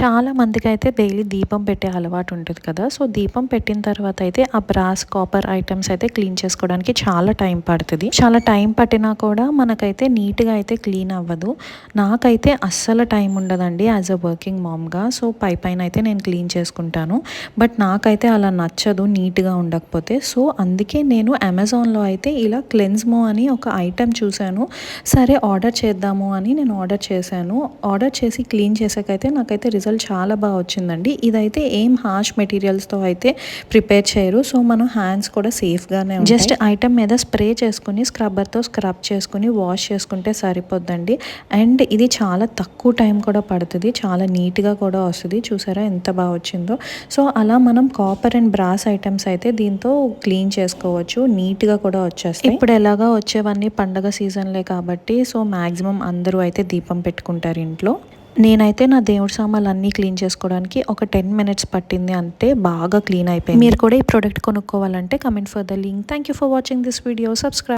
చాలా మందికి అయితే డైలీ దీపం పెట్టే అలవాటు ఉంటుంది కదా. సో దీపం పెట్టిన తర్వాత అయితే ఆ బ్రాస్ కాపర్ ఐటమ్స్ అయితే క్లీన్ చేసుకోవడానికి చాలా టైం పడుతుంది. చాలా టైం పట్టినా కూడా మనకైతే నీట్గా అయితే క్లీన్ అవ్వదు. నాకైతే అస్సలు టైం ఉండదండి యాజ్ అ వర్కింగ్ మామ్గా సో పై పైన అయితే నేను క్లీన్ చేసుకుంటాను. బట్ నాకైతే అలా నచ్చదు నీట్గా ఉండకపోతే. సో అందుకే నేను అమెజాన్లో అయితే ఇలా క్లెన్స్మో అని ఒక ఐటెం చూశాను. సరే ఆర్డర్ చేద్దాము అని నేను ఆర్డర్ చేశాను. ఆర్డర్ చేసి క్లీన్ చేసాకైతే నాకైతే రిజల్ట్ చాలా బాగా వచ్చిందండి. ఇదైతే ఏం హార్ష్ మెటీరియల్స్తో అయితే ప్రిపేర్ చేయరు. సో మనం హ్యాండ్స్ కూడా సేఫ్గానే జస్ట్ ఐటమ్ మీద స్ప్రే చేసుకుని స్క్రబ్బర్తో స్క్రబ్ చేసుకుని వాష్ చేసుకుంటే సరిపోద్దండి. అండ్ ఇది చాలా తక్కువ టైం కూడా పడుతుంది. చాలా నీట్గా కూడా వస్తుంది. చూసారా ఎంత బాగా వచ్చిందో. సో అలా మనం కాపర్ అండ్ బ్రాస్ ఐటమ్స్ అయితే దీంతో క్లీన్ చేసుకోవచ్చు. నీట్గా కూడా వచ్చేస్తాయి. ఇప్పుడు ఎలాగా వచ్చేవన్నీ పండగ సీజన్లే కాబట్టి సో మ్యాక్సిమం అందరూ అయితే దీపం పెట్టుకుంటారు ఇంట్లో. నేనైతే నా దేవుడి సామాన్లు అన్నీ క్లీన్ చేసుకోవడానికి ఒక టెన్ మినిట్స్ పట్టింది అంటే బాగా క్లీన్ అయిపోయింది. మీరు కూడా ఈ ప్రోడక్ట్ కొనుక్కోవాలంటే comment for the link. Thank you for watching this video subscribe